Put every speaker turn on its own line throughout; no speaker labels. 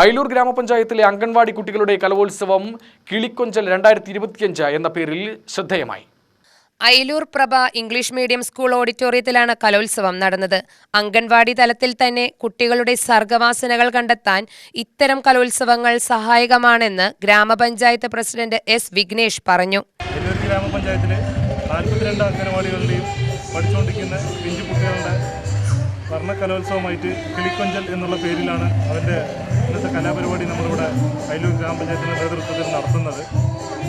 അയലൂർ ഗ്രാമപഞ്ചായത്തിലെ അംഗൻവാടി കുട്ടികളുടെ കലോത്സവം കിളിക്കൊഞ്ചൽ രണ്ടായിരത്തി ഇരുപത്തിയഞ്ച് എന്ന പേരിൽ ശ്രദ്ധേയമായി.
Ayalur Prabha English medium school ഓഡിറ്റോറിയത്തിലാണ് കലോത്സവം നടന്നത്. അംഗൻവാടി തലത്തിൽ തന്നെ കുട്ടികളുടെ സർഗവാസനകൾ കണ്ടെത്താൻ ഇത്തരം കലോത്സവങ്ങൾ സഹായകമാണെന്ന് ഗ്രാമപഞ്ചായത്ത് പ്രസിഡന്റ് എസ് വിഘ്നേഷ് പറഞ്ഞു.
ഗ്രാമപഞ്ചായത്തിലെ നാൽപ്പത്തിരണ്ട് പഠിച്ചുകൊണ്ടിരിക്കുന്ന പിഞ്ചു കുട്ടികളുടെ വർണ കലോത്സവമായിട്ട് കിളിക്കൊഞ്ചൽ എന്നുള്ള പേരിലാണ് അവന്റെ ഇന്നത്തെ കലാപരിപാടി നമ്മളിവിടെ അയലൂർ ഗ്രാമപഞ്ചായത്തിന്റെ നേതൃത്വത്തിൽ നടത്തുന്നത്.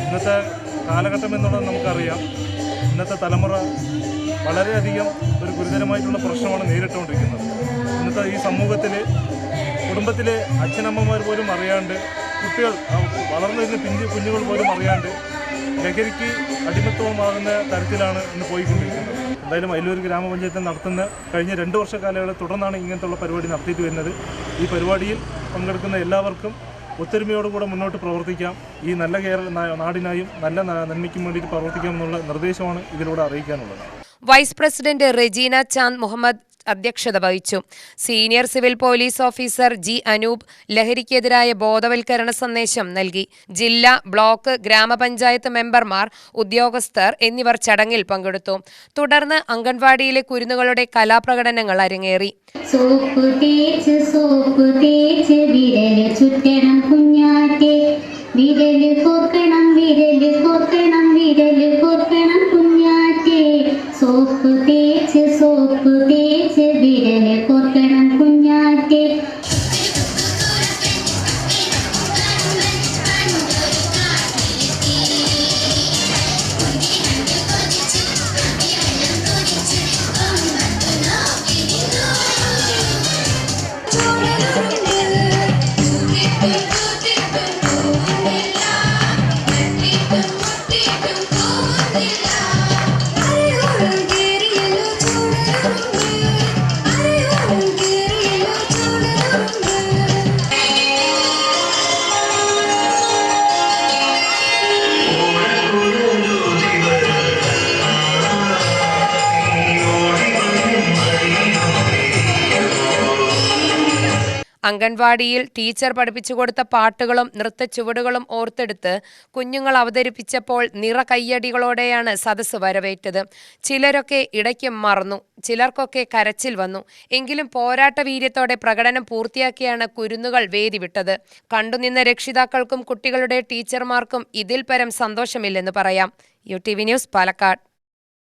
ഇന്നത്തെ കാലഘട്ടം എന്നുള്ളത് നമുക്കറിയാം. ഇന്നത്തെ തലമുറ വളരെയധികം ഒരു ഗുരുതരമായിട്ടുള്ള പ്രശ്നമാണ് നേരിട്ടുകൊണ്ടിരിക്കുന്നത്. ഇന്നത്തെ ഈ സമൂഹത്തിൽ കുടുംബത്തിലെ അച്ഛനമ്മമാർ പോലും അറിയാണ്ട് കുട്ടികൾ വളർന്നു വരുന്ന പിഞ്ചു കുഞ്ഞുങ്ങൾ പോലും അറിയാണ്ട് ലഹരിക്ക് അടിമത്വമാകുന്ന തരത്തിലാണ് ഇന്ന് പോയിക്കൊണ്ടിരിക്കുന്നത്. എന്തായാലും അയലൂർ ഗ്രാമപഞ്ചായത്ത് നടത്തുന്ന കഴിഞ്ഞ രണ്ട് വർഷ കാലയളവിൽ തുടർന്നാണ് ഇങ്ങനത്തുള്ള പരിപാടി നടത്തിയിട്ട് വരുന്നത്. ഈ പരിപാടിയിൽ പങ്കെടുക്കുന്ന എല്ലാവർക്കും ഒത്തൊരുമയോടുകൂടെ മുന്നോട്ട് പ്രവർത്തിക്കാം. ഈ നല്ല കേരള നാടിനായും നല്ല നന്മയ്ക്കും വേണ്ടിയിട്ട് പ്രവർത്തിക്കാം എന്നുള്ള നിർദ്ദേശമാണ് ഇതിലൂടെ അറിയിക്കാനുള്ളത്.
വൈസ് പ്രസിഡന്റ് റെജീന ചാന്ദ് മുഹമ്മദ് അധ്യക്ഷത വഹിച്ചു. Senior civil police officer G Anoop ലഹരിക്കെതിരായ ബോധവൽക്കരണ സന്ദേശം നൽകി. ജില്ലാ ബ്ലോക്ക് ഗ്രാമപഞ്ചായത്ത് മെമ്പർമാർ ഉദ്യോഗസ്ഥർ എന്നിവർ ചടങ്ങിൽ പങ്കെടുത്തു. തുടർന്ന് അംഗൻവാടിയിലെ കുരുന്നുകളുടെ കലാപ്രകടനങ്ങൾ അരങ്ങേറി.
സോപ്പ് തേച്ച് സോപ്പ് തേച്ച് വിരൽ ചുറ്റണം വിരൽ കോർക്കണം വിരൽ സോപ്പ് തേ തേച്ച്
അംഗൻവാടിയിൽ ടീച്ചർ പഠിപ്പിച്ചു കൊടുത്ത പാട്ടുകളും നൃത്ത ചുവടുകളും ഓർത്തെടുത്ത് കുഞ്ഞുങ്ങൾ അവതരിപ്പിച്ചപ്പോൾ നിറ കയ്യടികളോടെയാണ് സദസ്സ് വരവേറ്റത്. ചിലരൊക്കെ ഇടയ്ക്ക് മറന്നു ചിലർക്കൊക്കെ കരച്ചിൽ വന്നു. എങ്കിലും പോരാട്ട വീര്യത്തോടെ പ്രകടനം പൂർത്തിയാക്കിയാണ് കുരുന്നുകൾ വേദി വിട്ടത് കണ്ടുനിന്ന രക്ഷിതാക്കൾക്കും കുട്ടികളുടെ ടീച്ചർമാർക്കും ഇതിൽ പരം സന്തോഷമില്ലെന്ന് പറയാം. U T V news Palakkad.